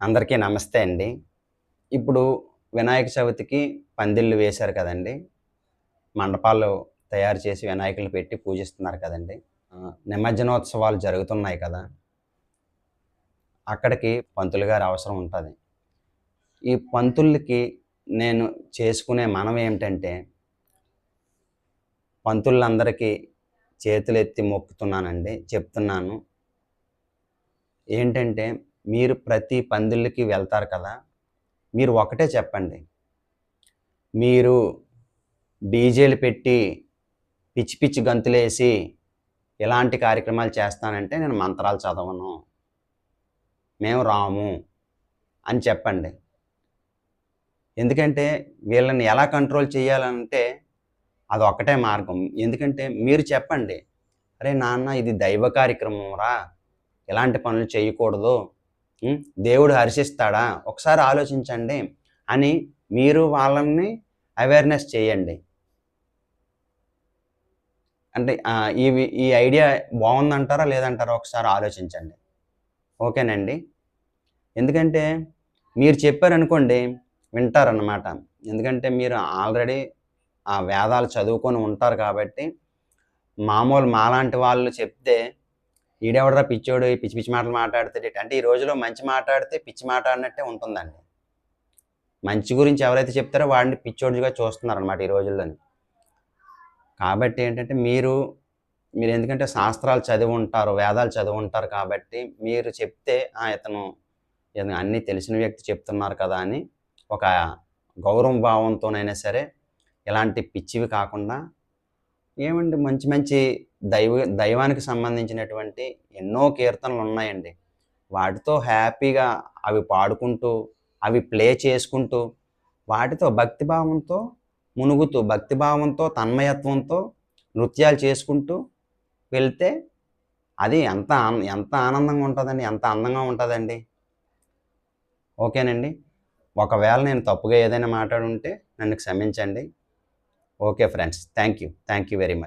అందరికీ నమస్తే అండి. ఇప్పుడు వినాయక చవితికి పందిళ్ళు వేశారు కదండి. మండపాలు తయారు చేసి వినాయకులు పెట్టి పూజిస్తున్నారు కదండి. నిమజ్జనోత్సవాలు జరుగుతున్నాయి కదా. అక్కడికి పంతులు గారి అవసరం ఉంటుంది. ఈ పంతులకి నేను చేసుకునే మనం ఏమిటంటే పంతులందరికీ చేతులు ఎత్తి మొక్కుతున్నానండి. చెప్తున్నాను. ఏంటంటే మీరు ప్రతి పందిళ్ళకి వెళ్తారు కదా మీరు ఒకటే చెప్పండి. మీరు డీజేలు పెట్టి పిచ్చి పిచ్చి గంతులేసి ఇలాంటి కార్యక్రమాలు చేస్తానంటే నేను మంత్రాలు చదవను. మేము రాము అని చెప్పండి. ఎందుకంటే వీళ్ళని ఎలా కంట్రోల్ చేయాలంటే అది ఒక్కటే మార్గం. ఎందుకంటే మీరు చెప్పండి అరే నాన్న ఇది దైవ కార్యక్రమం రా. ఇలాంటి పనులు చేయకూడదు. దేవుడు హర్షిస్తాడా? ఒకసారి ఆలోచించండి అని మీరు వాళ్ళని అవేర్నెస్ చేయండి. అంటే ఇవి ఈ ఈ ఐడియా బాగుందంటారా? లేదంటారా? ఒకసారి ఆలోచించండి. ఓకేనండి? ఎందుకంటే మీరు చెప్పారనుకోండి వింటారన్నమాట. ఎందుకంటే మీరు ఆల్రెడీ ఆ వేదాలు చదువుకొని ఉంటారు కాబట్టి మామూలు మాలాంటి వాళ్ళు చెప్తే ఈడెవడరా పిచ్చోడు పిచ్చి పిచ్చి మాటలు మాట్లాడితే అంటే ఈ రోజులో మంచి మాట్లాడితే పిచ్చి మాట్లాడినట్టే ఉంటుందండి. మంచి గురించి ఎవరైతే చెప్తారో వాడిని పిచ్చోడుగా చూస్తున్నారు అనమాట ఈ రోజుల్లోని. కాబట్టి ఏంటంటే మీరు మీరు ఎందుకంటే శాస్త్రాలు చదివి ఉంటారు వేదాలు చదివి ఉంటారు కాబట్టి మీరు చెప్తే "ఆ, ఇతను ఇతను అన్నీ తెలిసిన వ్యక్తి చెప్తున్నారు కదా అని ఒక గౌరవ భావంతోనైనా సరే ఇలాంటి పిచ్చివి కాకుండా ఏమండి మంచి మంచి దైవ దైవానికి సంబంధించినటువంటి ఎన్నో కీర్తనలు ఉన్నాయండి వాటితో హ్యాపీగా అవి పాడుకుంటూ అవి ప్లే చేసుకుంటూ వాటితో భక్తిభావంతో మునుగుతూ భక్తిభావంతో తన్మయత్వంతో నృత్యాలు చేసుకుంటూ వెళ్తే అది ఎంత ఎంత ఆనందంగా ఉంటుందండి ఎంత అందంగా ఉంటుందండి. ఓకేనండి? ఒకవేళ నేను తప్పుగా ఏదైనా మాట్లాడుంటే నన్ను క్షమించండి. Okay friends thank you thank you very much